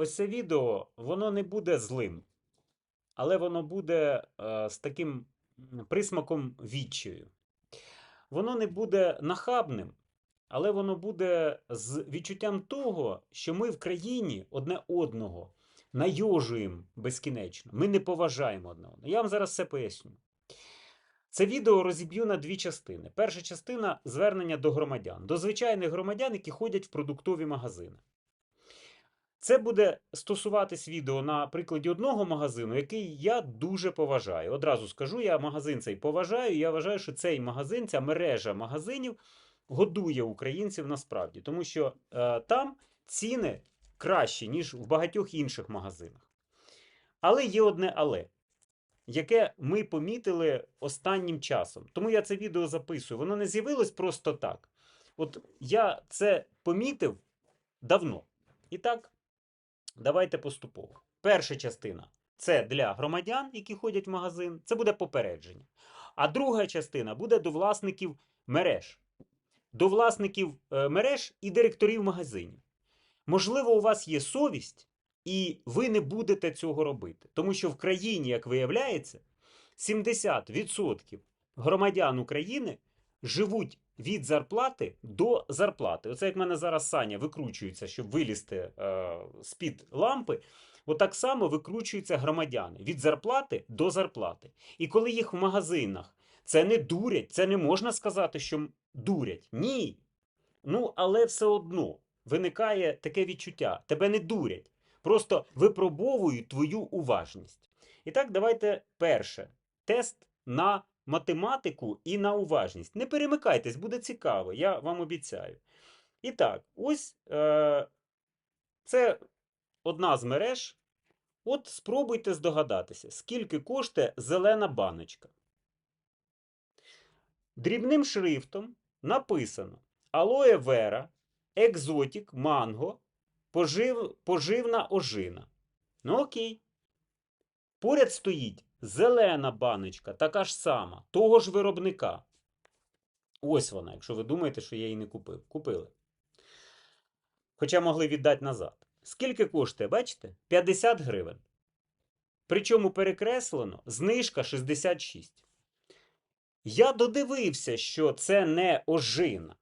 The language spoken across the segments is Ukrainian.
ось це відео, воно не буде злим, але воно буде е, з таким присмаком відчаю. Воно не буде нахабним, але воно буде з відчуттям того, що ми в країні одне одного найожуємо безкінечно. Ми не поважаємо одне одного. Я вам зараз все поясню. Це відео розіб'ю на дві частини. Перша частина звернення до громадян, до звичайних громадян, які ходять в продуктові магазини. Це буде стосуватись відео на прикладі одного магазину, який я дуже поважаю. Одразу скажу, я магазин цей поважаю. Я вважаю, що цей магазин, ця мережа магазинів годує українців насправді, тому що е, там ціни кращі, ніж в багатьох інших магазинах. Але є одне але, яке ми помітили останнім часом. Тому я це відео записую. Воно не з'явилось просто так. От я це помітив давно. І так, давайте поступово. Перша частина це для громадян, які ходять в магазин, це буде попередження. А друга частина буде до власників мереж, до власників е, мереж і директорів магазинів. Можливо, у вас є совість, і ви не будете цього робити. Тому що в країні, як виявляється, 70% громадян України живуть від зарплати до зарплати. Оце як в мене зараз Саня викручується, щоб вилізти е, з-під лампи. Отак само викручуються громадяни від зарплати до зарплати. І коли їх в магазинах це не дурять, це не можна сказати, що дурять. Ні. Ну, але все одно виникає таке відчуття: тебе не дурять, просто випробовують твою уважність. І так, давайте перше. Тест на математику і на уважність. Не перемикайтесь, буде цікаво, я вам обіцяю. І так, ось е, це одна з мереж. От спробуйте здогадатися, скільки коштує зелена баночка. Дрібним шрифтом написано Алоє Вера, Екзотік, Манго, пожив, поживна ожина. Ну окей. Поряд стоїть зелена баночка, така ж сама, того ж виробника. Ось вона, якщо ви думаєте, що я її не купив. Купили. Хоча могли віддати назад. Скільки коштує, бачите? 50 гривень. Причому перекреслено знижка 66. Я додивився, що це не ожина.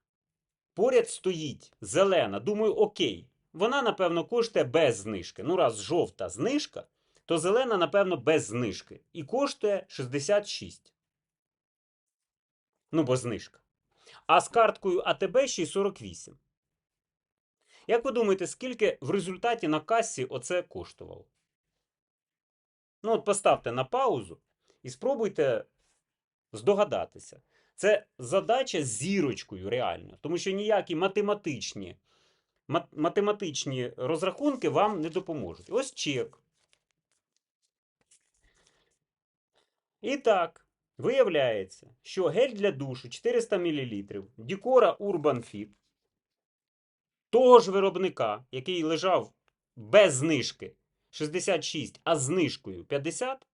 Поряд стоїть зелена. Думаю, окей. Вона, напевно, коштує без знижки. Ну, раз жовта знижка, то зелена, напевно, без знижки. І коштує 66. Ну, бо знижка. А з карткою АТБ ще й 48. Як ви думаєте, скільки в результаті на касі оце коштувало? Ну, от поставте на паузу і спробуйте здогадатися. Це задача з зірочкою реально, тому що ніякі математичні, мат- математичні розрахунки вам не допоможуть. Ось чек. І так, виявляється, що гель для душу 400 мл, Дікора Urban Fit, того ж виробника, який лежав без знижки 66, а з знижкою 50,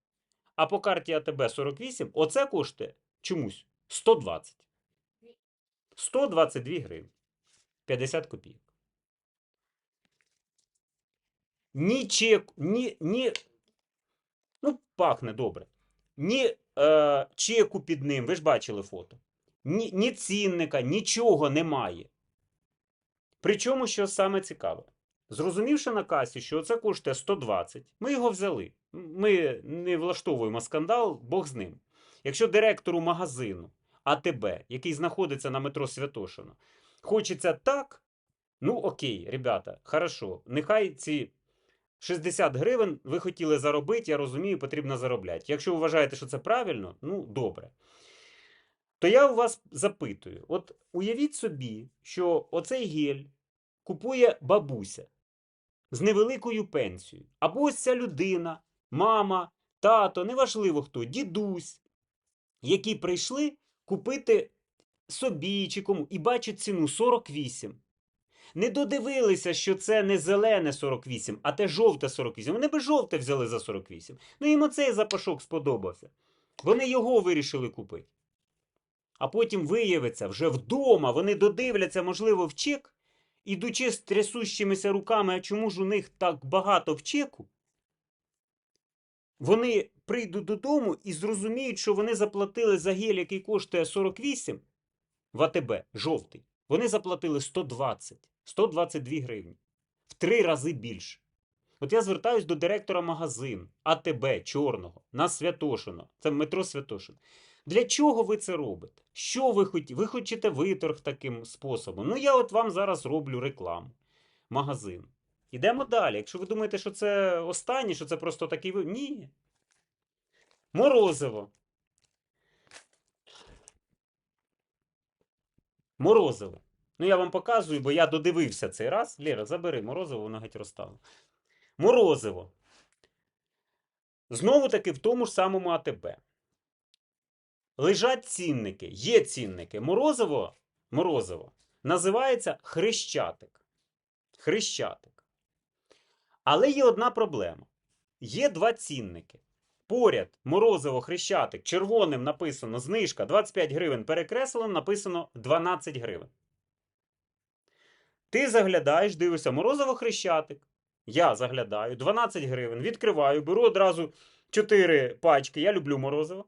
а по карті АТБ 48, оце коштує чомусь 120. 122 гривні. 50 копійок. Ні чек, ні, ні, ну, пахне добре. Ні е, чеку під ним, ви ж бачили фото. Ні, ні цінника, нічого немає. Причому, що саме цікаве, зрозумівши на касі, що це коштує 120, ми його взяли. Ми не влаштовуємо скандал, Бог з ним. Якщо директору магазину АТБ, який знаходиться на метро Святошино, хочеться так, ну окей, ребята, хорошо, нехай ці 60 гривень ви хотіли заробити, я розумію, потрібно заробляти. Якщо ви вважаєте, що це правильно, ну добре. То я у вас запитую: от уявіть собі, що оцей гель купує бабуся з невеликою пенсією. Або ось ця людина, мама, тато, неважливо хто, дідусь, які прийшли купити собі чи кому і бачать ціну 48. Не додивилися, що це не зелене 48, а те жовте 48. Вони би жовте взяли за 48. Ну їм оцей запашок сподобався. Вони його вирішили купити. А потім виявиться, вже вдома вони додивляться, можливо, в чек ідучи з трясущимися руками, а чому ж у них так багато в чеку, вони прийдуть додому і зрозуміють, що вони заплатили за гель, який коштує 48 в АТБ, жовтий. Вони заплатили 120, 122 гривні. В три рази більше. От я звертаюсь до директора магазину АТБ чорного на Святошино. Це метро Святошин. Для чого ви це робите? Що ви хочете? Ви хочете виторг таким способом? Ну, я от вам зараз роблю рекламу. Магазин. Ідемо далі. Якщо ви думаєте, що це останнє, що це просто такий. Ні. Морозиво. Морозиво. Ну, я вам показую, бо я додивився цей раз. Лєра, забери морозиво, воно геть розстало. Морозиво. Знову таки в тому ж самому АТБ. Лежать цінники, є цінники. Морозиво, морозиво називається хрещатик. Хрещатик. Але є одна проблема. Є два цінники. Поряд морозиво хрещатик червоним написано знижка 25 гривень, перекреслено написано 12 гривень. Ти заглядаєш, дивишся, морозиво хрещатик. Я заглядаю, 12 гривень, відкриваю, беру одразу 4 пачки. Я люблю морозиво.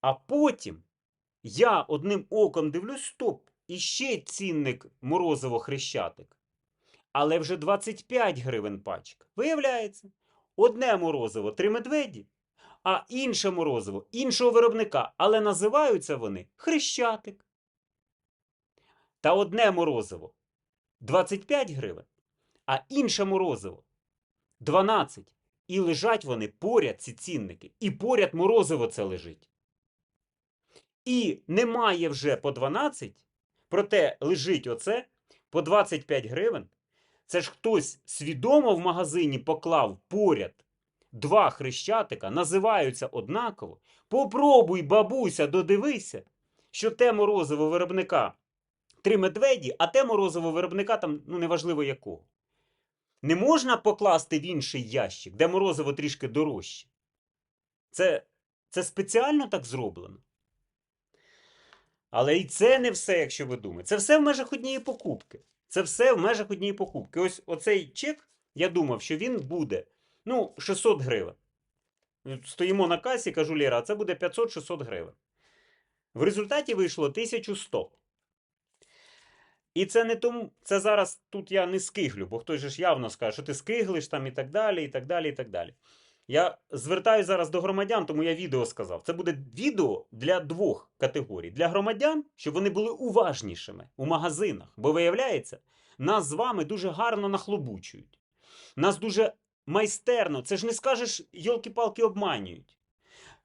А потім я одним оком дивлюсь, стоп, іще цінник морозиво хрещатик. Але вже 25 гривень пачка. Виявляється, одне морозиво три медведі, а інше морозиво іншого виробника. Але називаються вони хрещатик. Та одне морозиво 25 гривень, а інше морозиво 12. І лежать вони поряд, ці цінники. І поряд морозиво це лежить. І немає вже по 12, проте лежить оце по 25 гривень. Це ж хтось свідомо в магазині поклав поряд два хрещатика, називаються однаково. Попробуй, бабуся, додивися, що те морозиво виробника три медведі, а те морозиво виробника там, ну неважливо якого. Не можна покласти в інший ящик, де морозиво трішки дорожче. Це, це спеціально так зроблено. Але і це не все, якщо ви думаєте. Це все в межах однієї покупки. Це все в межах однієї покупки. Ось оцей чек, я думав, що він буде ну, 600 гривень. Стоїмо на касі, кажу Лєра, а це буде 500-600 гривень. В результаті вийшло 1100. І це не тому, це зараз тут я не скиглю, бо хтось же ж явно скаже, що ти скиглиш там і так далі, і так далі, і так далі. Я звертаюся зараз до громадян, тому я відео сказав. Це буде відео для двох категорій: для громадян, щоб вони були уважнішими у магазинах. Бо виявляється, нас з вами дуже гарно нахлобучують. Нас дуже майстерно, це ж не скажеш, йолки-палки обманюють.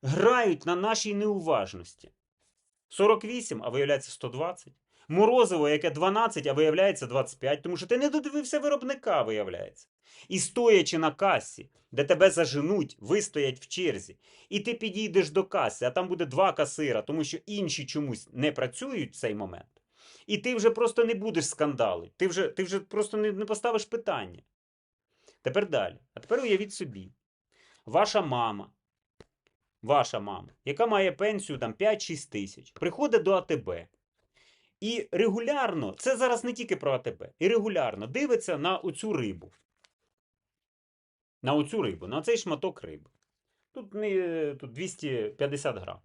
Грають на нашій неуважності. 48, а виявляється 120. Морозиво, яке 12, а виявляється 25, тому що ти не додивився виробника, виявляється. І стоячи на касі, де тебе заженуть, вистоять в черзі, і ти підійдеш до каси, а там буде два касира, тому що інші чомусь не працюють в цей момент. І ти вже просто не будеш скандали. Ти вже, ти вже просто не, не поставиш питання. Тепер далі. А тепер уявіть собі, ваша мама, ваша мама, яка має пенсію там 5-6 тисяч, приходить до АТБ. І регулярно, це зараз не тільки про АТБ, і регулярно дивиться на оцю рибу. На оцю рибу, на цей шматок риби. Тут, не, тут 250 грам.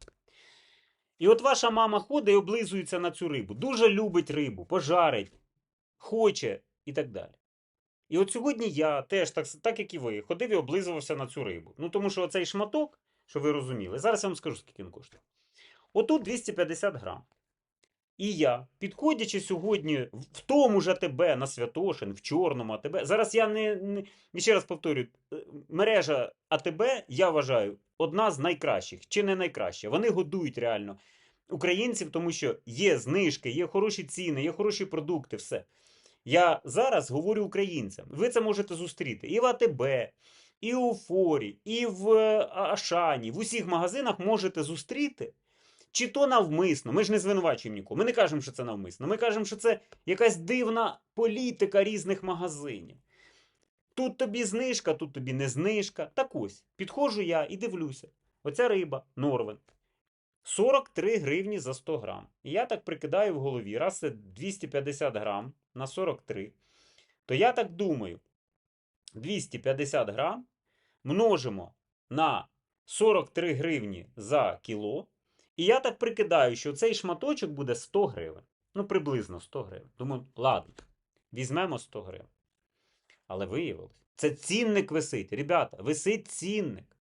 І от ваша мама ходить і облизується на цю рибу. Дуже любить рибу, пожарить, хоче і так далі. І от сьогодні я теж, так, так як і ви, ходив і облизувався на цю рибу. Ну тому що оцей шматок, що ви розуміли, зараз я вам скажу, скільки він коштує. Отут 250 грам. І я, підходячи сьогодні в тому ж АТБ на Святошин, в чорному АТБ. Зараз я не, не ще раз повторюю, е, мережа АТБ, я вважаю, одна з найкращих, чи не найкраща. Вони годують реально українців, тому що є знижки, є хороші ціни, є хороші продукти, все. Я зараз говорю українцям. Ви це можете зустріти і в АТБ, і у Форі, і в е, Ашані. В усіх магазинах можете зустріти. Чи то навмисно, ми ж не звинувачуємо нікого. Ми не кажемо, що це навмисно. Ми кажемо, що це якась дивна політика різних магазинів. Тут тобі знижка, тут тобі не знижка. Так ось, підходжу я і дивлюся. Оця риба, Норвен. 43 гривні за 100 грам. І я так прикидаю в голові. Раз це 250 грам, на 43, то я так думаю, 250 грам множимо на 43 гривні за кіло. І я так прикидаю, що цей шматочок буде 100 гривень. Ну, приблизно 100 гривень. Думаю, ладно, візьмемо 100 гривень. Але виявилось, це цінник висить. Ребята, висить цінник.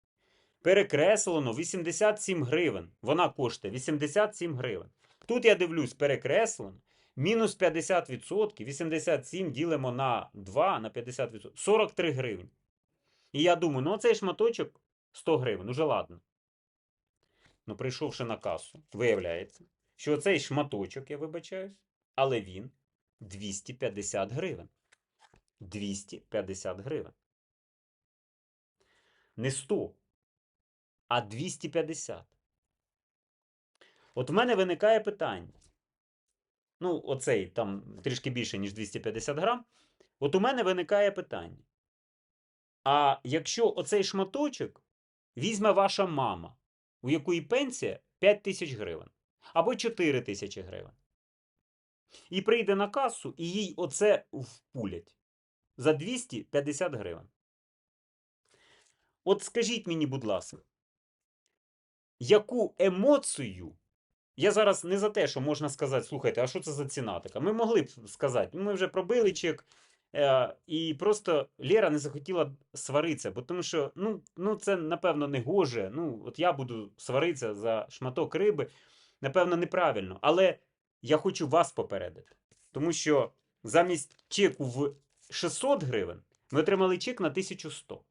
Перекреслено 87 гривень. Вона коштує 87 гривень. Тут я дивлюсь, перекреслено. Мінус 50%, 87 ділимо на 2 на 50%. 43 гривні. І я думаю, ну цей шматочок 100 гривень, уже ладно. Ну, прийшовши на касу, виявляється, що цей шматочок, я вибачаюсь, але він 250 гривень. 250 гривень. Не 100, а 250. От в мене виникає питання. Ну, оцей там трішки більше, ніж 250 грам. От у мене виникає питання. А якщо оцей шматочок візьме ваша мама, у якої пенсія 5 тисяч гривень або 4 тисячі гривень, і прийде на касу, і їй оце впулять за 250 гривень. От скажіть мені, будь ласка, яку емоцію я зараз не за те, що можна сказати, слухайте, а що це за ціна така? Ми могли б сказати, ми вже пробили чек, і просто Лера не захотіла сваритися, бо тому що ну, ну, це, напевно, не гоже. Ну, от я буду сваритися за шматок риби, напевно, неправильно. Але я хочу вас попередити. Тому що замість чеку в 600 гривень ми отримали чек на 1100.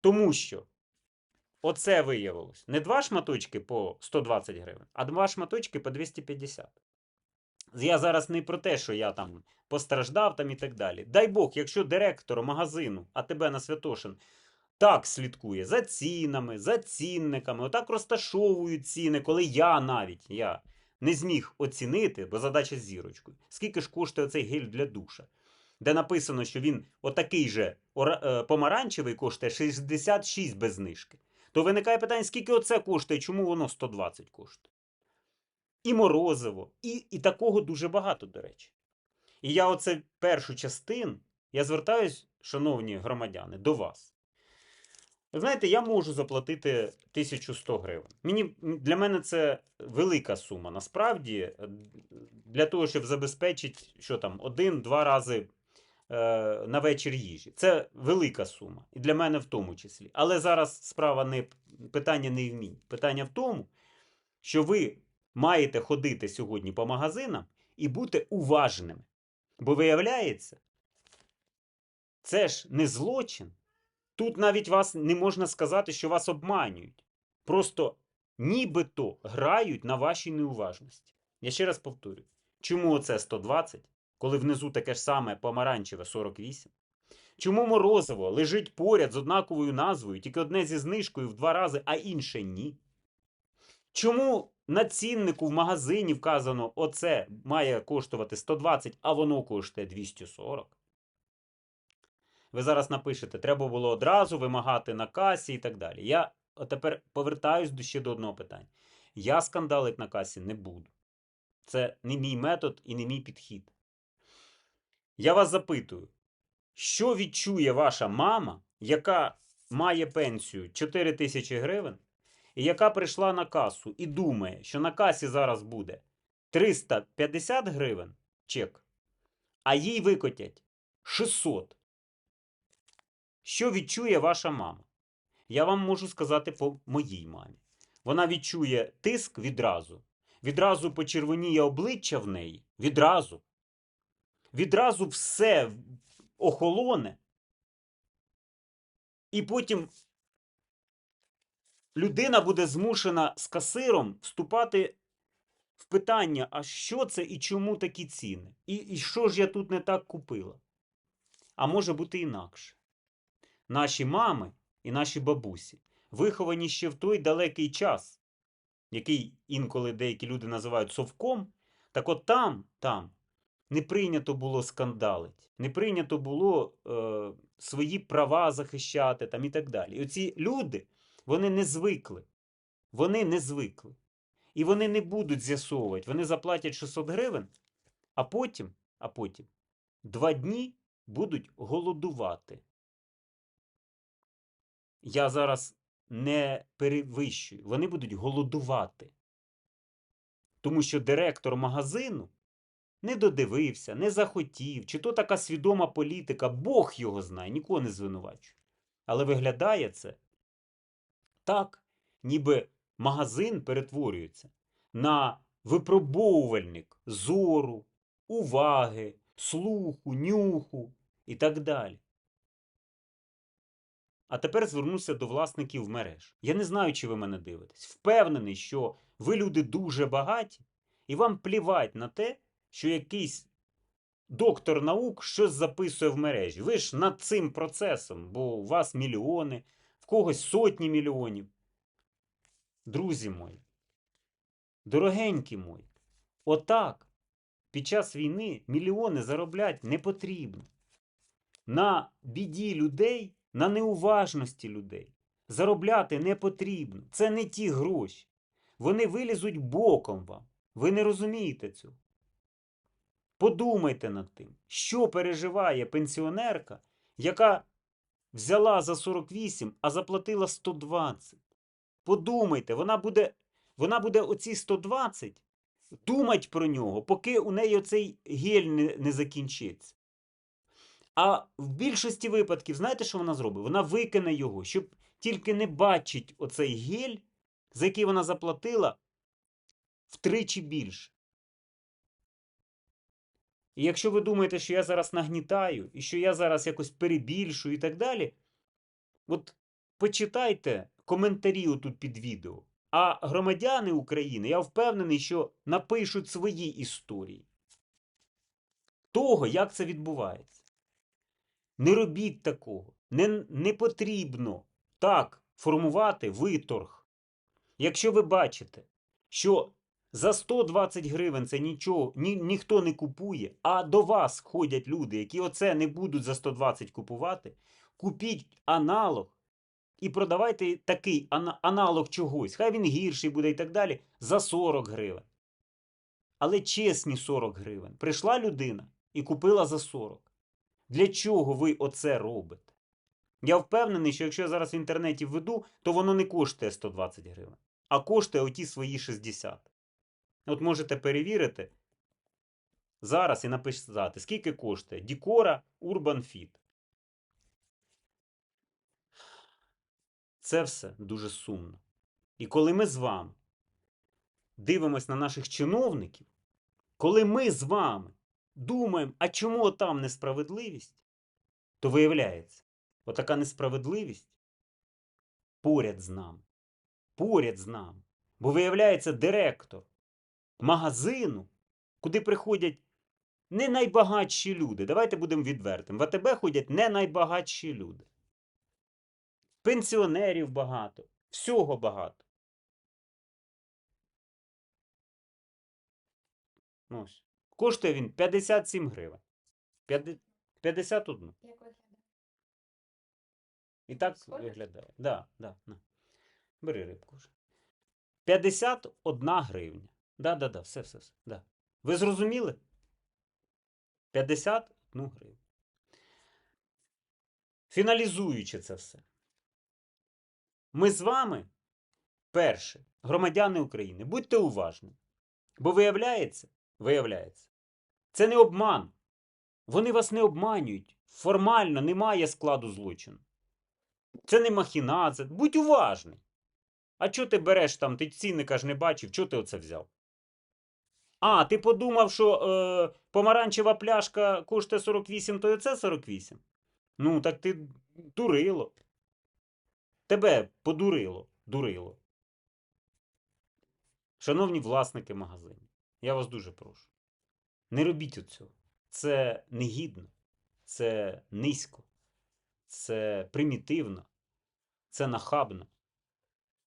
Тому що Оце виявилось. Не два шматочки по 120 гривень, а два шматочки по 250. Я зараз не про те, що я там постраждав там і так далі. Дай Бог, якщо директор магазину, а тебе на Святошин, так слідкує за цінами, за цінниками, отак розташовують ціни, коли я навіть я не зміг оцінити, бо задача з зірочкою, скільки ж коштує цей гель для душа, де написано, що він отакий же е, помаранчевий коштує 66 без знижки то виникає питання, скільки оце коштує, чому воно 120 коштує? І морозиво, і, і такого дуже багато, до речі. І я оце першу частину, я звертаюсь, шановні громадяни, до вас. Знаєте, я можу заплатити 1100 гривень. Мені, для мене це велика сума. Насправді, е, для того, щоб забезпечити, що там, один-два рази е, на вечір їжі. Це велика сума. І для мене в тому числі. Але зараз справа не питання не в мені. Питання в тому, що ви маєте ходити сьогодні по магазинам і бути уважними. Бо виявляється, це ж не злочин. Тут навіть вас не можна сказати, що вас обманюють. Просто нібито грають на вашій неуважності. Я ще раз повторюю, чому оце 120, коли внизу таке ж саме помаранчеве 48? Чому морозиво лежить поряд з однаковою назвою, тільки одне зі знижкою в два рази, а інше ні? Чому на ціннику в магазині вказано, оце має коштувати 120, а воно коштує 240? Ви зараз напишете, треба було одразу вимагати на касі і так далі. Я тепер повертаюсь ще до одного питання. Я скандалити на касі не буду. Це не мій метод і не мій підхід. Я вас запитую, що відчує ваша мама, яка має пенсію 4 тисячі гривень, і яка прийшла на касу і думає, що на касі зараз буде 350 гривень чек, а їй викотять 600. Що відчує ваша мама? Я вам можу сказати по моїй мамі. Вона відчує тиск відразу. Відразу почервоніє обличчя в неї. Відразу. Відразу все охолоне. І потім людина буде змушена з касиром вступати в питання, а що це і чому такі ціни? І, і що ж я тут не так купила? А може бути інакше. Наші мами і наші бабусі виховані ще в той далекий час, який інколи деякі люди називають совком. Так от там, там не прийнято було скандалити, не прийнято було е, свої права захищати там і так далі. І оці люди, вони не звикли. Вони не звикли. І вони не будуть з'ясовувати. Вони заплатять 600 гривень, а потім а потім два дні будуть голодувати. Я зараз не перевищую. Вони будуть голодувати. Тому що директор магазину не додивився, не захотів, чи то така свідома політика, Бог його знає, нікого не звинувачує. Але виглядає це так, ніби магазин перетворюється на випробовувальник зору, уваги, слуху, нюху і так далі. А тепер звернуся до власників мереж. Я не знаю, чи ви мене дивитесь. Впевнений, що ви люди дуже багаті, і вам плівать на те, що якийсь доктор наук щось записує в мережі. Ви ж над цим процесом, бо у вас мільйони, когось сотні мільйонів. Друзі мої, дорогенькі мої, отак під час війни мільйони заробляти не потрібно. На біді людей, на неуважності людей заробляти не потрібно. Це не ті гроші. Вони вилізуть боком вам. Ви не розумієте цього. Подумайте над тим, що переживає пенсіонерка, яка взяла за 48, а заплатила 120. Подумайте, вона буде, вона буде оці 120 думати про нього, поки у неї оцей гель не, не закінчиться. А в більшості випадків, знаєте, що вона зробить? Вона викине його, щоб тільки не бачить оцей гель, за який вона заплатила втричі більше. І якщо ви думаєте, що я зараз нагнітаю, і що я зараз якось перебільшую і так далі, от почитайте коментарі отут під відео. А громадяни України, я впевнений, що напишуть свої історії того, як це відбувається. Не робіть такого. Не, не потрібно так формувати виторг. Якщо ви бачите, що за 120 гривень це нічого, ні, ніхто не купує, а до вас ходять люди, які оце не будуть за 120 купувати, купіть аналог і продавайте такий аналог чогось. Хай він гірший буде і так далі, за 40 гривень. Але чесні 40 гривень. Прийшла людина і купила за 40. Для чого ви оце робите? Я впевнений, що якщо я зараз в інтернеті введу, то воно не коштує 120 гривень, а коштує оті свої 60. От можете перевірити зараз і написати, скільки коштує Дікора Urban Fit. Це все дуже сумно. І коли ми з вами дивимось на наших чиновників, коли ми з вами думаємо, а чому там несправедливість, то виявляється, отака несправедливість поряд з нами. Поряд з нами. Бо виявляється, директор магазину, куди приходять не найбагатші люди. Давайте будемо відвертим. В АТБ ходять не найбагатші люди. Пенсіонерів багато, всього багато. Ось. Коштує він 57 гривень. 51. Як виглядає? І так виглядає. Да, да, на. Бери рибку вже. 51 гривня. Да, да, да, все, все, все. Да. Ви зрозуміли? 51 гривню. Фіналізуючи це все. Ми з вами, перше, громадяни України, будьте уважні. Бо виявляється, виявляється, це не обман. Вони вас не обманюють. Формально немає складу злочину. Це не махінація. Будь уважний. А чого ти береш там, ти цінника ж не бачив, чого ти оце взяв? А, ти подумав, що е, помаранчева пляшка коштує 48, то і це 48? Ну, так ти дурило. Тебе подурило, дурило. Шановні власники магазинів, я вас дуже прошу. Не робіть оцього. Це негідно, це низько, це примітивно, це нахабно,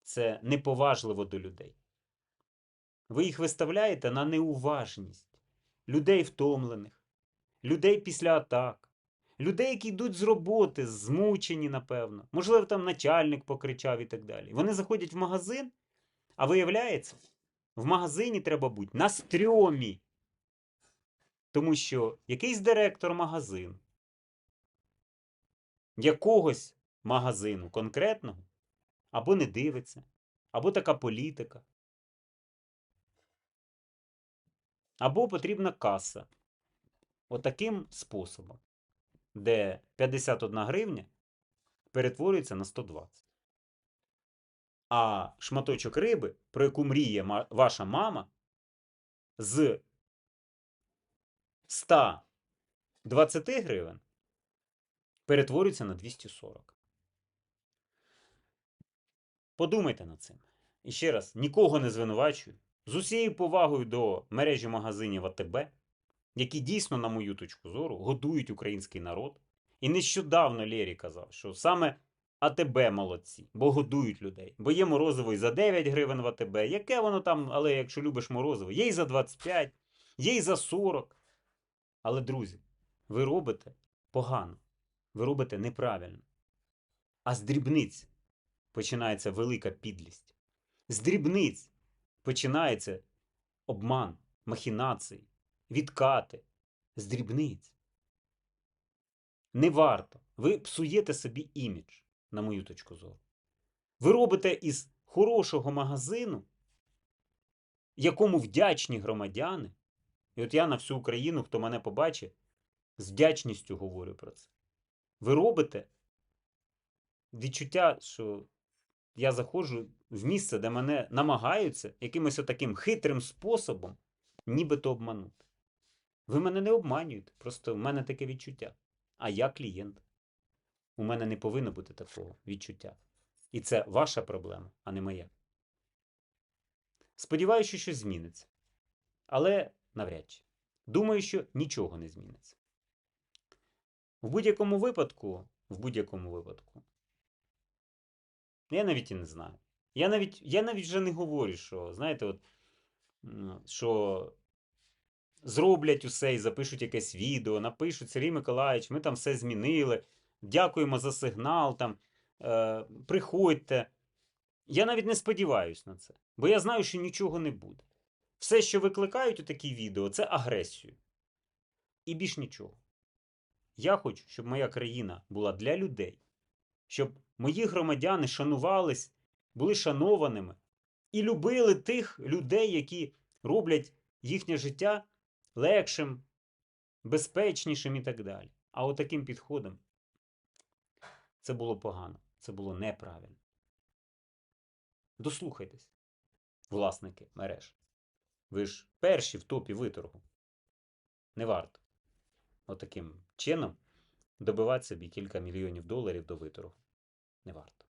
це неповажливо до людей. Ви їх виставляєте на неуважність людей втомлених, людей після атак, людей, які йдуть з роботи, змучені, напевно. Можливо, там начальник покричав і так далі. Вони заходять в магазин, а виявляється, в магазині треба бути на стрьомі. Тому що якийсь директор магазину, якогось магазину конкретного, або не дивиться, або така політика, або потрібна каса. Отаким способом, де 51 гривня перетворюється на 120. А шматочок риби, про яку мріє ваша мама, з 120 гривень перетворюється на 240. Подумайте над цим. І ще раз, нікого не звинувачую. З усією повагою до мережі магазинів АТБ, які дійсно, на мою точку зору, годують український народ. І нещодавно Лєрі казав, що саме АТБ молодці, бо годують людей. Бо є морозиво і за 9 гривень в АТБ. Яке воно там, але якщо любиш морозиво, є і за 25, є і за 40. Але, друзі, ви робите погано, ви робите неправильно. А з дрібниць починається велика підлість. З дрібниць починається обман, махінації, відкати. З дрібниць. Не варто. Ви псуєте собі імідж, на мою точку зору. Ви робите із хорошого магазину, якому вдячні громадяни. І от я на всю Україну, хто мене побачить, з вдячністю говорю про це. Ви робите відчуття, що я заходжу в місце, де мене намагаються якимось отаким хитрим способом нібито обманути. Ви мене не обманюєте, просто в мене таке відчуття. А я клієнт. У мене не повинно бути такого відчуття. І це ваша проблема, а не моя. Сподіваюся, що щось зміниться. Але навряд чи. Думаю, що нічого не зміниться. В будь-якому випадку, в будь-якому випадку, я навіть і не знаю. Я навіть, я навіть вже не говорю, що, знаєте, от, що зроблять усе і запишуть якесь відео, напишуть Сергій Миколаївич, ми там все змінили. Дякуємо за сигнал. Там, е, приходьте. Я навіть не сподіваюся на це, бо я знаю, що нічого не буде. Все, що викликають у такі відео, це агресію. І більш нічого. Я хочу, щоб моя країна була для людей, щоб мої громадяни шанувались, були шанованими і любили тих людей, які роблять їхнє життя легшим, безпечнішим і так далі. А от підходом це було погано, це було неправильно. Дослухайтесь, власники мереж. Ви ж перші в топі виторгу. Не варто отаким чином добивати собі кілька мільйонів доларів до витору. Не варто.